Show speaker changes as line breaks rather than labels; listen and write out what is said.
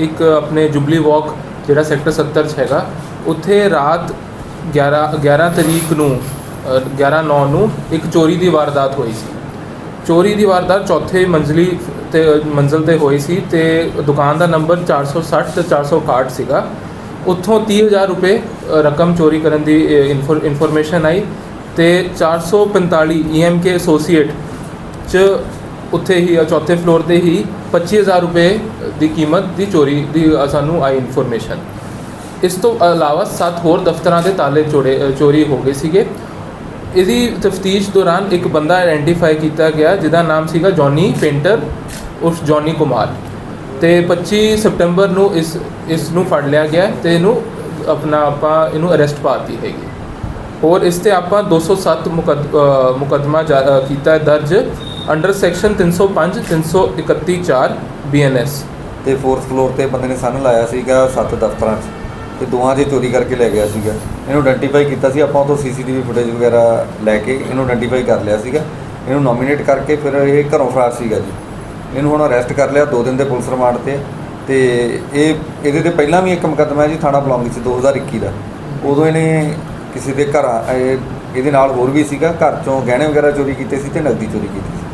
ਇੱਕ ਆਪਣੇ ਜੁਬਲੀ ਵਾਕ ਜਿਹੜਾ ਸੈਕਟਰ 70 'ਚ ਹੈਗਾ ਉੱਥੇ ਰਾਤ 11 11 ਤਰੀਕ ਨੂੰ ਅ, 11 9 ਨੂੰ ਇੱਕ ਚੋਰੀ ਦੀ ਵਾਰਦਾਤ ਹੋਈ ਸੀ। ਚੋਰੀ ਦੀ ਵਾਰਦਾਤ ਚੌਥੇ ਮੰਜ਼ਲੀ ਤੇ ਮੰਜ਼ਲ ਤੇ ਹੋਈ ਸੀ ਤੇ ਦੁਕਾਨ ਦਾ ਨੰਬਰ 460 ਤੇ 461 ਸੀਗਾ। ਉੱਥੋਂ 30000 ਰੁਪਏ ਰਕਮ ਚੋਰੀ ਕਰਨ ਦੀ ਇਨਫੋਰਮੇਸ਼ਨ ਆਈ ਤੇ 445 ਈਐਮਕੇ ਐਸੋਸੀਏਟ ਚ ਉੱਥੇ ਹੀ ਚੌਥੇ ਫਲੋਰ ਤੇ ਹੀ 25000 ਰੁਪਏ ਦੀ ਕੀਮਤ ਦੀ ਚੋਰੀ ਦੀ ਸਾਨੂੰ ਆਈ ਇਨਫੋਰਮੇਸ਼ਨ ਇਸ ਤੋਂ ਇਲਾਵਾ ਸੱਤ ਹੋਰ ਦਫ਼ਤਰਾਂ ਦੇ ਤਾਲੇ ਚੋੜੇ ਚੋਰੀ ਹੋ ਗਏ ਸੀਗੇ। ਇਹਦੀ ਤਫਤੀਸ਼ ਦੌਰਾਨ ਇੱਕ ਬੰਦਾ ਆਇਡੈਂਟੀਫਾਈ ਕੀਤਾ ਗਿਆ, ਜਿਹਦਾ ਨਾਮ ਸੀਗਾ ਜੌਨੀ ਪੇਂਟਰ ਉਰਫ ਜੌਨੀ ਕੁਮਾਰ ਤੇ 25 ਸਪਟੈਂਬਰ ਨੂੰ ਇਸ ਇਸ ਨੂੰ ਫੜ ਲਿਆ ਗਿਆ ਤੇ ਇਹਨੂੰ ਆਪਣਾ ਆਪਾਂ ਇਹਨੂੰ ਅਰੈਸਟ ਪਾਤੀ ਹੈਗੀ। ਹੋਰ ਇਸ ਤੇ ਆਪਾਂ 207 ਮੁਕੱਦ- ਮੁਕੱਦਮਾ ਜਾ- ਕੀਤਾ ਦਰਜ। ਅੰਡਰ ਸੈਕਸ਼ਨ 305 331 4 ਬੀਐਨਐਸ
ਤੇ ਫੋਰਥ ਫਲੋਰ ਤੇ ਬੰਦੇ ਨੇ ਸਾਨੂੰ ਲਾਇਆ ਸੀਗਾ ਸੱਤ ਦਫ਼ਤਰਾਂ 'ਚ ਤੇ ਦੋਹਾਂ 'ਚ ਚੋਰੀ ਕਰਕੇ ਲੈ ਗਿਆ ਸੀਗਾ। ਇਹਨੂੰ ਆਇਡੈਂਟੀਫਾਈ ਕੀਤਾ ਸੀ, ਆਪਾਂ ਉਹ ਤੋਂ ਸੀਸੀਟੀਵੀ ਫੁਟੇਜ ਵਗੈਰਾ ਲੈ ਕੇ ਇਹਨੂੰ ਆਇਡੈਂਟੀਫਾਈ ਕਰ ਲਿਆ ਸੀਗਾ। ਇਹਨੂੰ ਨੋਮੀਨੇਟ ਕਰਕੇ ਫਿਰ ਇਹ ਘਰੋਂ ਫਰਾਰ ਸੀਗਾ ਜੀ। ਇਹਨੂੰ ਹੁਣ ਅਰੈਸਟ ਕਰ ਲਿਆ 2 ਦਿਨ ਦੇ ਪੁਲਿਸ ਰਿਮਾਂਡ ਤੇ। ਤੇ ਇਹ, ਇਹਦੇ ਤੇ ਪਹਿਲਾਂ ਵੀ ਇੱਕ ਮੁਕੱਦਮਾ ਹੈ ਜੀ, ਥਾਣਾ ਬਲੌਂਗ 'ਚ 2021 ਦਾ। ਉਦੋਂ ਇਹਨੇ ਕਿਸੇ ਦੇ ਘਰ ਇਹਦੇ ਨਾਲ ਹੋਰ ਵੀ ਸੀਗਾ, ਘਰ ਚੋਂ ਗਹਿਣੇ ਵਗੈਰਾ ਚੋਰੀ ਕੀਤੇ ਸੀ ਤੇ ਨਕਦੀ ਚੋਰੀ ਕੀਤੀ ਸੀ।